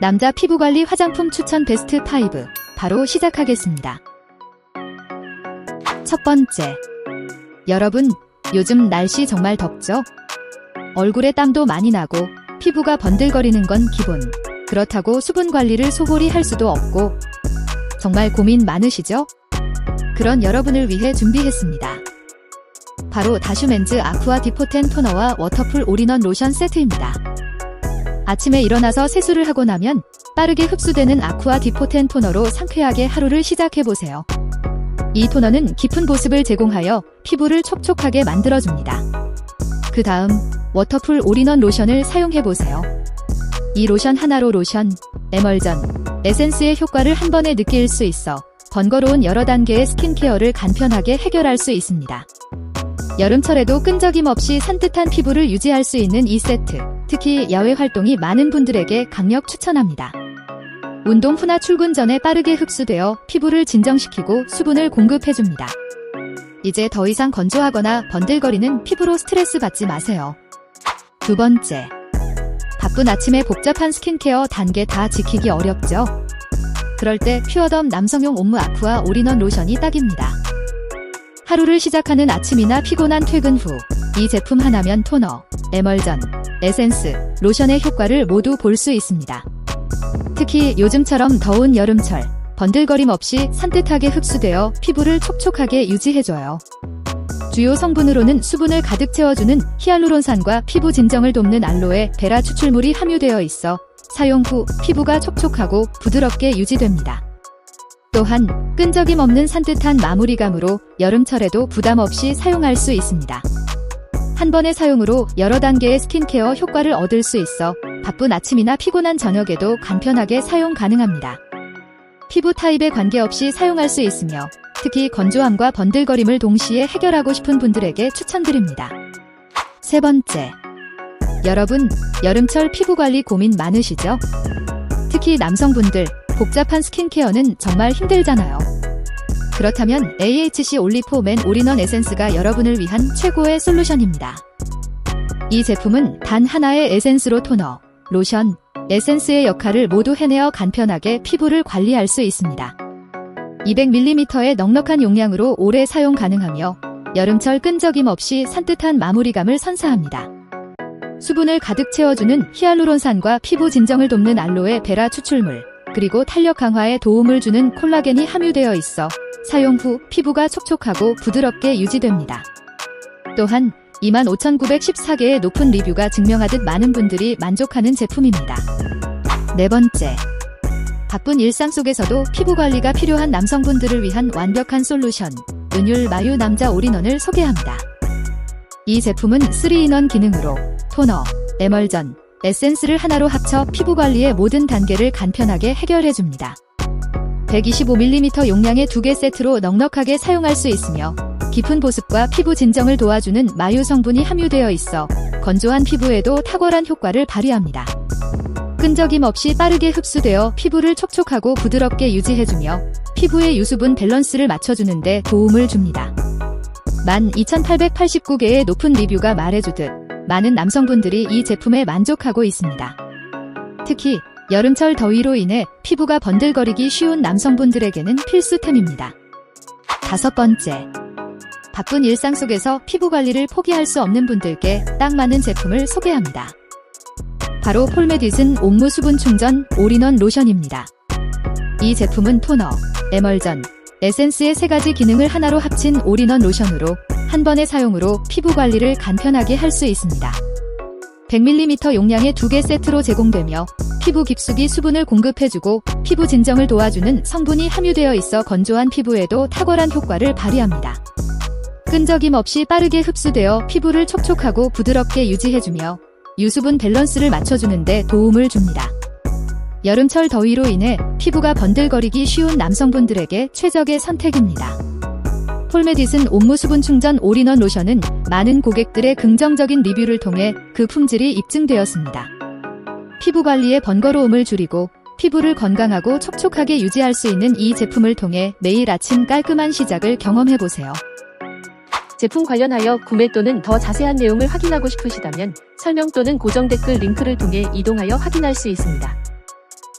남자 피부관리 화장품 추천 베스트 5 바로 시작하겠습니다. 첫 번째. 여러분, 요즘 날씨 정말 덥죠? 얼굴에 땀도 많이 나고 피부가 번들거리는 건 기본. 그렇다고 수분 관리를 소홀히 할 수도 없고 정말 고민 많으시죠? 그런 여러분을 위해 준비했습니다. 바로 다슈멘즈 아쿠아 디포텐 토너와 워터풀 올인원 로션 세트입니다. 아침에 일어나서 세수를 하고 나면 빠르게 흡수되는 아쿠아 디포텐 토너로 상쾌하게 하루를 시작해보세요. 이 토너는 깊은 보습을 제공하여 피부를 촉촉하게 만들어줍니다. 그 다음 워터풀 올인원 로션을 사용해보세요. 이 로션 하나로 로션, 에멀전, 에센스의 효과를 한 번에 느낄 수 있어 번거로운 여러 단계의 스킨케어를 간편하게 해결할 수 있습니다. 여름철에도 끈적임 없이 산뜻한 피부를 유지할 수 있는 이 세트, 특히 야외 활동이 많은 분들에게 강력 추천합니다. 운동 후나 출근 전에 빠르게 흡수되어 피부를 진정시키고 수분을 공급해줍니다. 이제 더 이상 건조하거나 번들거리는 피부로 스트레스 받지 마세요. 두 번째. 바쁜 아침에 복잡한 스킨케어 단계 다 지키기 어렵죠? 그럴 때 퓨어덤 남성용 옴무 아쿠아 올인원 로션이 딱입니다. 하루를 시작하는 아침이나 피곤한 퇴근 후 이 제품 하나면 토너, 에멀전, 에센스, 로션의 효과를 모두 볼 수 있습니다. 특히 요즘처럼 더운 여름철 번들거림 없이 산뜻하게 흡수되어 피부를 촉촉하게 유지해줘요. 주요 성분으로는 수분을 가득 채워주는 히알루론산과 피부 진정을 돕는 알로에 베라 추출물이 함유되어 있어 사용 후 피부가 촉촉하고 부드럽게 유지됩니다. 또한 끈적임 없는 산뜻한 마무리감으로 여름철에도 부담 없이 사용할 수 있습니다. 한 번의 사용으로 여러 단계의 스킨케어 효과를 얻을 수 있어 바쁜 아침이나 피곤한 저녁에도 간편하게 사용 가능합니다. 피부 타입에 관계없이 사용할 수 있으며 특히 건조함과 번들거림을 동시에 해결하고 싶은 분들에게 추천드립니다. 세 번째. 여러분, 여름철 피부 관리 고민 많으시죠? 특히 남성분들, 복잡한 스킨케어는 정말 힘들잖아요. 그렇다면 AHC 올리포맨 올인원 에센스가 여러분을 위한 최고의 솔루션입니다. 이 제품은 단 하나의 에센스로 토너, 로션, 에센스의 역할을 모두 해내어 간편하게 피부를 관리할 수 있습니다. 200ml의 넉넉한 용량으로 오래 사용 가능하며 여름철 끈적임 없이 산뜻한 마무리감을 선사합니다. 수분을 가득 채워주는 히알루론산과 피부 진정을 돕는 알로에 베라 추출물, 그리고 탄력 강화에 도움을 주는 콜라겐이 함유되어 있어 사용 후 피부가 촉촉하고 부드럽게 유지됩니다. 또한 25,914개의 높은 리뷰가 증명하듯 많은 분들이 만족하는 제품입니다. 네 번째. 바쁜 일상 속에서도 피부 관리가 필요한 남성분들을 위한 완벽한 솔루션, 은율 마유 남자 올인원을 소개합니다. 이 제품은 3인원 기능으로 토너, 에멀전, 에센스를 하나로 합쳐 피부 관리의 모든 단계를 간편하게 해결해줍니다. 125ml 용량의 두 개 세트로 넉넉하게 사용할 수 있으며 깊은 보습과 피부 진정을 도와주는 마유 성분이 함유되어 있어 건조한 피부에도 탁월한 효과를 발휘합니다. 끈적임 없이 빠르게 흡수되어 피부를 촉촉하고 부드럽게 유지해주며 피부의 유수분 밸런스를 맞춰주는데 도움을 줍니다. 12,889개의 높은 리뷰가 말해주듯 많은 남성분들이 이 제품에 만족하고 있습니다. 특히 여름철 더위로 인해 피부가 번들거리기 쉬운 남성분들에게는 필수템입니다. 다섯 번째. 바쁜 일상 속에서 피부 관리를 포기할 수 없는 분들께 딱 맞는 제품을 소개합니다. 바로 폴메디슨 옥무 수분 충전 올인원 로션입니다. 이 제품은 토너, 에멀전, 에센스의 세 가지 기능을 하나로 합친 올인원 로션으로 한 번의 사용으로 피부 관리를 간편하게 할 수 있습니다. 100ml 용량의 두 개 세트로 제공되며 피부 깊숙이 수분을 공급해주고 피부 진정을 도와주는 성분이 함유되어 있어 건조한 피부에도 탁월한 효과를 발휘합니다. 끈적임 없이 빠르게 흡수되어 피부를 촉촉하고 부드럽게 유지해주며 유수분 밸런스를 맞춰주는데 도움을 줍니다. 여름철 더위로 인해 피부가 번들거리기 쉬운 남성분들에게 최적의 선택입니다. 폴메디슨 옥무 수분 충전 올인원 로션은 많은 고객들의 긍정적인 리뷰를 통해 그 품질이 입증되었습니다. 피부 관리의 번거로움을 줄이고 피부를 건강하고 촉촉하게 유지할 수 있는 이 제품을 통해 매일 아침 깔끔한 시작을 경험해보세요. 제품 관련하여 구매 또는 더 자세한 내용을 확인하고 싶으시다면 설명 또는 고정 댓글 링크를 통해 이동하여 확인할 수 있습니다.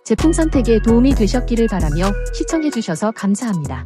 제품 선택에 도움이 되셨기를 바라며 시청해주셔서 감사합니다.